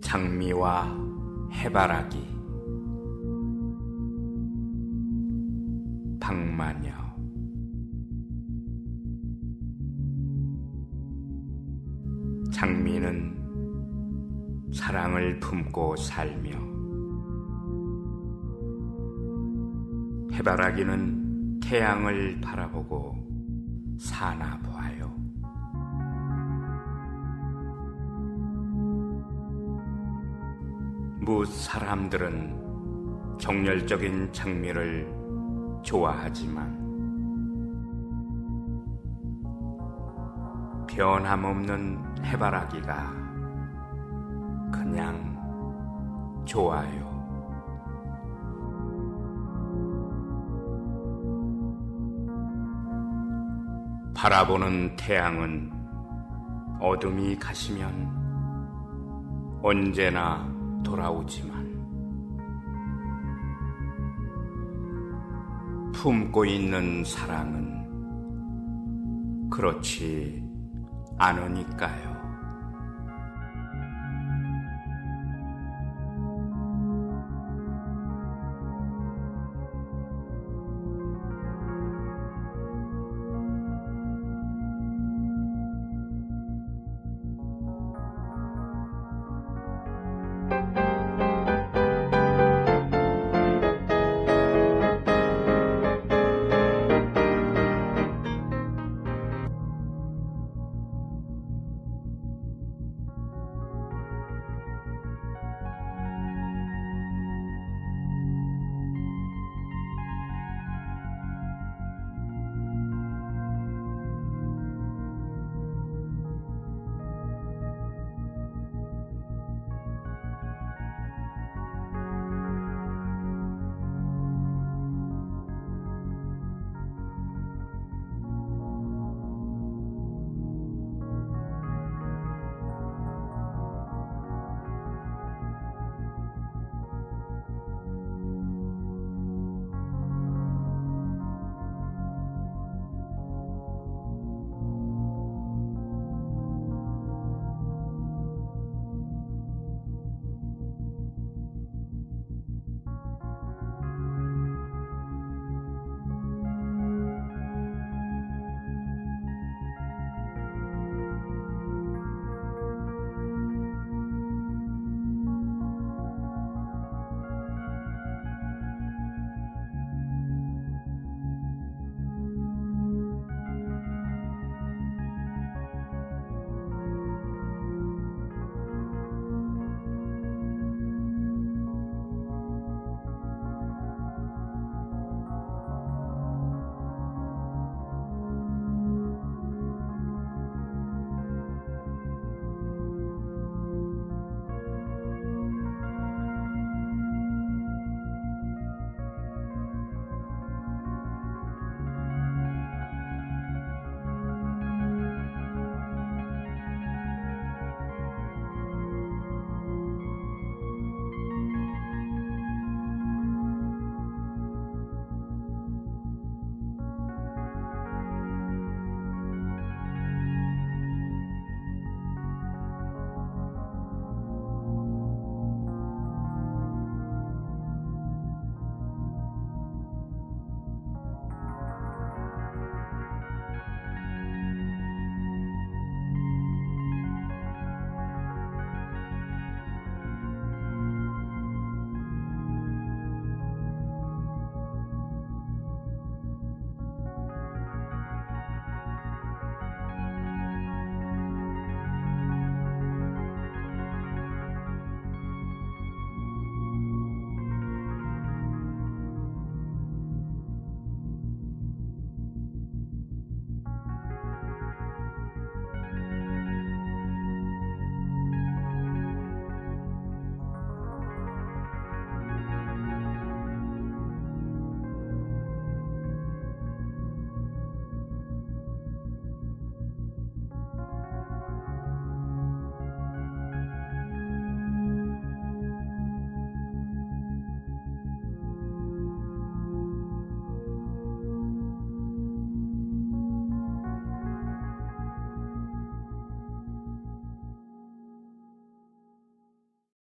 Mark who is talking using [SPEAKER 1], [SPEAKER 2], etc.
[SPEAKER 1] 장미와 해바라기 박마녀. 장미는 사랑을 품고 살며 해바라기는 태양을 바라보고 사나 보아요. 무 사람들은 정열적인 장미를 좋아하지만 변함없는 해바라기가 그냥 좋아요. 바라보는 태양은 어둠이 가시면 언제나 돌아오지만 품고 있는 사랑은 그렇지 않으니까요. Thank you.